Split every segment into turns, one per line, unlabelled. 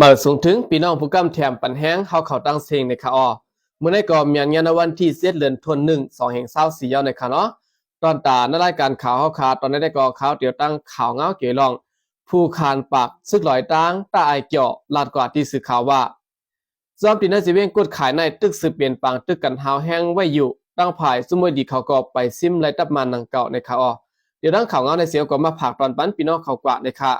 มาสูงถึงพี่น้องผู้กำแถมปันแห้งเฮาเขาตั้งเสียงในค่ะอ้อเมื่อในก็มีงานวันที่เสียเดือนธันวาคม2แห่ง24ยาวในค่ะเนาะตอนตาในรายการข่าวเฮาขาตอนนี้ได้ก็ข่าวเดี๋ยวตั้งข่าวเงาเกี่ยวลอง ผู้คานปากซึกลอยตางตาไอเกี่ยวลาดกว่าที่สื่อข่าวว่าจอมตินสิเวงกดขายในตึกสืบเปลี่ยนปังตึกกันหาวแห้งไว้อยู่ตั้งภายซุมวยดีเขาก็ไปซิมไล่ตับมันนังเก่าในค่ะอ้อเดี๋ยวตั้งข่าวเงาในเสียวก็มาผากตอนปันพี่น้องเขากว่าในค่ะ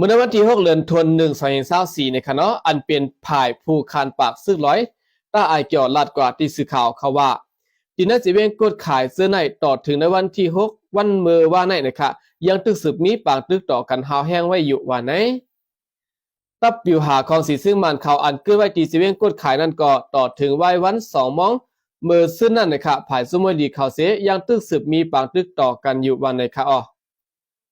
เมื่อวันที่6เดือนธันวาคม1 2 4ในคณะอันเป็นภายผู้คานปากซึกร้อยต้าไอเกี่ยวลาดกว่าที่สื่อข่าวเขาว่าดินสิเวงกดขายเสื้อในต่อถึงในวันที่ 6 วันเมื่อว่าในนะคะยังตึกสืบมีปางตึกต่อกันหาวแห้งไว้อยู่ว่าไหนตับปิวหาของสีซึ่งมันเขาอันเกิดไว้ตีสิเวงกดขายนั่นก็ต่อถึงไว้วันสองมองเมื่อซึ่งนั่นนะคะภายสมวยดีเขาเสียยังตึกสืบมีปางตึกต่อกันอยู่วันในคะอ๋อ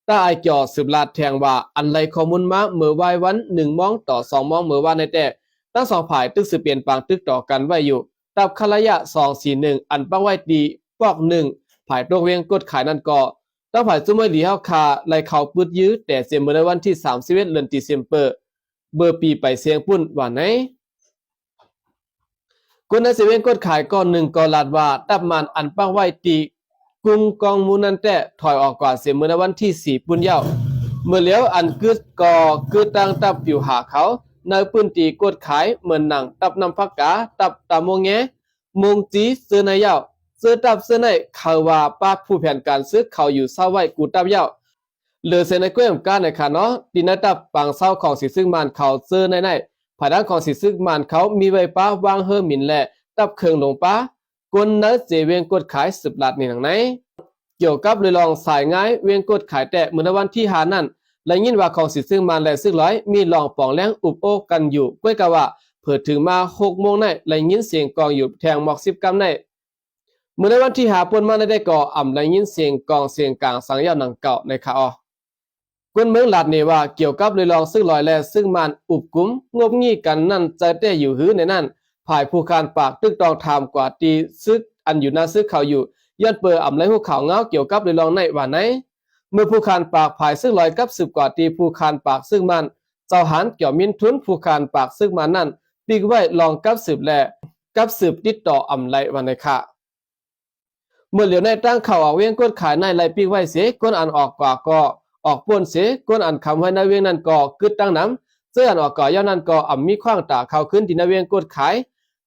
ต้าไอเกี่ยวสืบลาดแทงว่าอันไรข้อมูลมาเมื่อวายวันหนึ่งมองต่อสองมองเมื่อวานในแต่ทั้งสองฝ่ายตึกสืบเปลี่ยนปางตึกต่อกันไว้อยู่ตับคาระยะสองสี่หนึ่งอันปังไว้ดีปอกหนึ่งฝ่ายตรงเวียงกดขายนั่นก็ตั้งฝ่ายจุ่มไว้ดีเฮาคาไล่เขาปืดยื้อแต่เสียเมื่อวันที่สามสิบเอ็ดเดือนตุลาคมเปอร์เบอร์ปีไปเสียงปุ่นว่าไหนกุนในเซเว่นกดขายก้อนหนึ่งก็ลาดว่าตับมันอันปังไว้ตี กรุงกองมูนันแต่ถอยออกก่อนเสียเมื่อในวันที่สี่ปุ่นเย้าเมื่อเลี้ยวอันกึดกอคือตั้งตับอยู่หาเขาในปืนตีกดขายเหมือนหนังตับนำพักกาตับตามงแงมงจีซื้อในเย้าซื้อตับซื้อในเขาว่าป้าผู้แผนการซื้อเขาอยู่เศร้าไว้กูตับเย้าเหลือเซนในกล้วยมก้าในค่ะเนาะดินตับปังเศร้าของสีซึ่งมันเขาซื้อในในภายด้านของสีซึ่งมันเขามีไว้ป้าวางเฮอหมินแหละตับเครื่องลงป้า กนนะเจเวียงกดขายสิบหลาดนี่หนังไหนเกี่ยวกับเลยลองสายง่ายเวียงกดขายแต่เมื่อในวันที่หานั่นและยินว่าของสิซึ่งมันและซึ่งร้อยมีลองปองแรงอุบโอกกันอยู่ก้วยกะว่าเผิดถึงมาหกโมงในและยินเสียงกองอยู่แทงหมอกสิบกำในเมื่อในวันที่หาปนมาได้ก่ออ่ำและยินเสียงกองเสียงกลางสังยาหนังเก่าในคาออกวนเมืองหลาดเนว่าเกี่ยวกับเลยลองซึ่งลอยและซึ่งมันอุบกุ้มงบงี้กันนั่นใจแต่อยู่หื้อในนั่น ภายผู้คานปากตึกตองทามกว่าตีซึกอันอยู่นาซึกเขาอยู่ย้อนเปิดอ่ำไรหัวเขาเงาเกี่ยวกับเลยลองในว่าไหนเมื่อผู้คานปากภายซึ่งลอยกับสืบกว่าตีผู้คานปากซึ่งมันเจ้าหันเกี่ยวมินทุนผู้คานปากซึ่งมันนั่นปีกไว้ลองกับสืบแลกับสืบติดต่ออ่ำไรวันในค่ะเมื่อเหลียวในตั้งเข่าเอาเวียงก้นขายในไรปีกไว้เสียก้นอันออกกว่าก็ออกป่วนเสียก้นอันคำไว้ในเวียงนั่นก็กึดตั้งน้ำเสื้ออันออกก่อย่านั่นก็อ่ำมีขว้างตาเขาขึ้นที่ในเวียงก้นขาย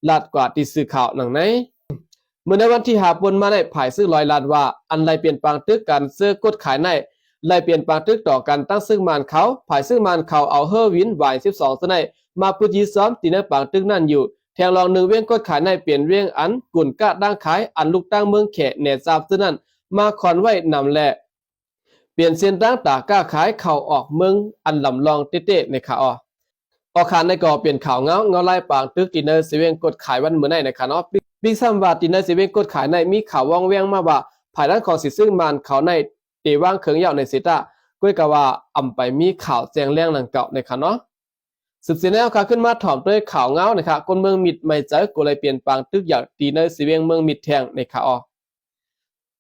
ลาดกว่าที่สื่อข่าวหนังไหนเมื่อในวันที่หาปนมาในภายซื้อลอยลานว่า อันไรเปลี่ยนปางตึกกันเสื้อกดขายในไรเปลี่ยนปางตึกต่อกันตั้งซึ่งมานเขาภายซึ่งมานเขาเอาเฮอวินวายสิบสองสนมาพูดยีซ้อมตีในปางตึกนั่นอยู่แทงลองหนึ่งเวียงกดขายในเปลี่ยนเวียงอันกุ่นกะดังขายอันลูกตั้งเมืองแขเนซาบซึ่งนั้นมาคอนไว้นำแหละเปลี่ยนเส้นตั้งตากล้าขายเข่าออกเมืองอันลำลองเต้ๆในขาออ ออกขานในก่อเปลี่ยนข่าวเงาเงาไล่ปางตึกดินเนอร์เซเว่นกดขายวันเหมือนในนะคะเนาะบิ๊กซัมว่าดินเนอร์เซเว่นกดขายในมีข่าวว่องแวงมาว่าภายด้านของสิซึ่งมันเขาในเตว่างเขิงยาวในสิตาก้วยกะว่าอำไปมีข่าวแจ้งแรงหลังเก่าในคะเนาะสืบเสียแนวค่ะขึ้นมาถอมด้วยข่าวเงานะคะคนเมืองมิดไม่เจอก็เลยเปลี่ยนปางตึกอย่างดินเนอร์เซเว่นเมืองมิดแทงในค่ะออ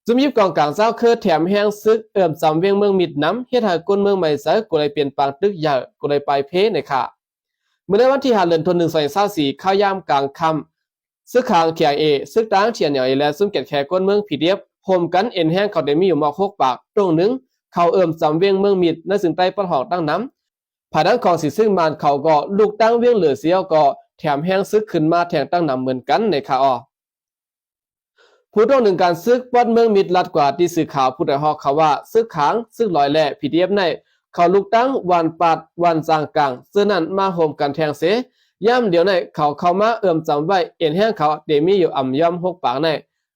จุมยิบกองกลางเจ้าคือแถมแห้งซึกเอิ่มจำเวียงเมืองมิดน้ำเฮ็ดให้คนเมืองไม่เจอก็เลยเปลี่ยนปางตึกใหญ่ก็เลยไปเพในค่ะ เมื่อในวันที่หาเดือนธันวาคมสองสี่ข้าวยามกลางค่ำซึกขางเขียงเอซึกตางเทียนเหนียวเอและซุ่มเก็ดแขก้นเมืองผีเดียบโฮมกันเอ็นแห้งเขาได้มีอยู่มาหกปากตรงหนึ่งเขาเอิ่มจำเวียงเมืองมิดในซึ่งใต้ปะหอกตั้งน้ำภายด้านของสีซึ่งมานเขาก็ลูกตั้งเวียงเหลือเสียวก็แถมแห้งซึกขึ้นมาแทงตั้งน้ำเหมือนกันในคาออผู้ต้องหนึ่งการซึกวัดเมืองมิดลัดกว่าที่สื่อข่าวผู้ใดฮอกเขาว่าซึกขางซึกลอยแหล่ผีเดียบใน เขาลุกตั้งวันปัดวันจางกลางซึ่งนั้นมาโฮมกันแทงเสย่ำเดี๋ยวในเขาเข้ามาเอื่มจำไว้เอ็นแห้งเขาเดมีอยู่อ่ำย่อมหกปากใน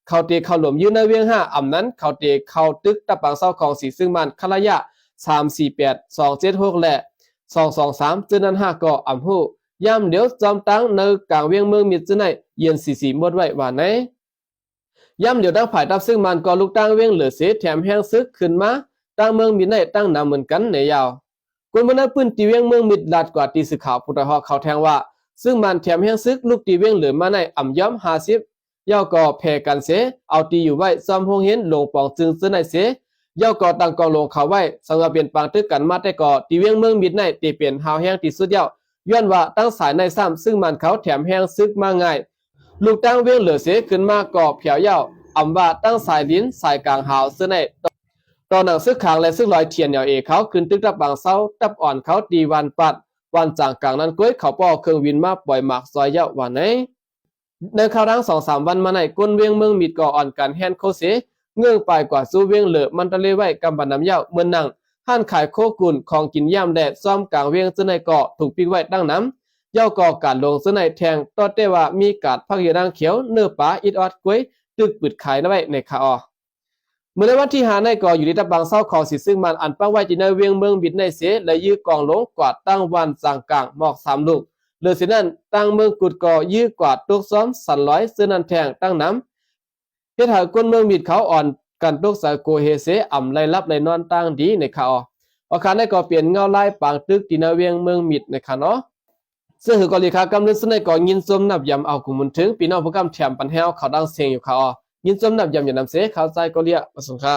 เขาเตเขาหลวมยืนในเวียงห้าอ่ำนั้น เขาเตเขาตึกตะปังเศร้าของสีซึ่งมันคระยะสามสี่แปดสองเจ็ดหกและสองสองสามจึงนั้นห้าก็อ่ำหูย่ำเดี๋ยวจอมตั้งในกลางเวียงเมืองมิดจึงในเย็นสี่สี่มดไว้ว่าไหนย่ำเดี๋ยวตั้งผ่ายตับซึ่งมันก็ลุกตั้งเวียงเหลือเสแถมแห้งซึกขึ้นมา ตั้งเมืองมิดในตั้งนำเหมือนกันในยาวคนบนนั้นปืนตีเวียงเมืองมิดลาดกว่าตีสึกข่าวพุทธหอกเขาแทงว่า ซึ่งมันแถมแห้งซึกลูกตีเวียงเหลือมาในอ่ำย้อมหาสิบย่อก่อแพ่กันเสเอาตีอยู่ไว้ซ้อมหงเห็นลงปองจึงซื้อในเสย่อก่อตั้งกองลงเขาไว้สังเปลี่ยนปางตึกกันมาแต่ก่อตีเวียงเมืองมิดในตีเปลี่ยนหาวแห้งตีสุดยาวย้อนว่าตั้งสายในซ้ำซึ่งมันเขาแถมแห้งซึกมาง่าย ลูกตั้งเวียงเหลือเสขึ้นมาก่อเผียวยาวอำว่าตั้งสายลิ้นสายกลางหาวซึ่งใน ตอนหนังซึกขางและซึ่งลอยเทียนเหนียวเอเขาขึ้นตึกตับบางเศร้าตับอ่อนเขาดีวันปัด วันจางกลางนั้นก้วยเขาป้อเครื่องวินมาปล่อยหมากซอยเยาวันไหนในข่าวดังสองสามวันมาในก้นเวียงเมืองมิดก่ออ่อนกันแฮนโคเสเงื่องไปกว่าสู้เวียงเหลือมันตะเลไว้กำบันน้ำเย้าเมื่อนั่งห้านขายโคกุนของกินย่ำแดดซ่อมกลางเวียงซึ่งในเกาะถูกปิกไว้ตั้งน้ำเย่าก่อการลงซึ่งในแทงต่อเตว่ามีกาดพักเยนางเขียวเนื้อปลาอิดออดกล้วยตึกปิดขายนะไว้ในคาออ เมื่อในวันที่หาในก่ออยู่ในตะบางเศร้าของสิซึ่งมันอันปังไว้จีในเวียงเมืองบิดในเสและยื้อกองลงกวาดตั้งวันจางกลางหมอกสามลูกเหลือสินั้นตั้งเมืองกุดก่อยื้อกวาดตุกซ้อมสันร้อยซึ่งนั้นแทงตั้งน้ำเฮ็ดให้คนเมืองมิดเขาอ่อนกันตุกสาโกเฮเสอ่ำไลรับไลนอนตั้งดีในคาออาคารในก่อเปลี่ยนเงาลายปางตึกตีนาเวียงเมืองมิดในคาเนาะซึ่งคือกอลีคากำลังสนก่อยินสมนับยำเอากลุ่มมุนถึงปีน้องผู้กำแถมปันแฮวเขาดังเสียงอยู่เขาอ่อ ยินสมนับยำอย่านำเสเขาวใจก็เรียกประสงค์ค่า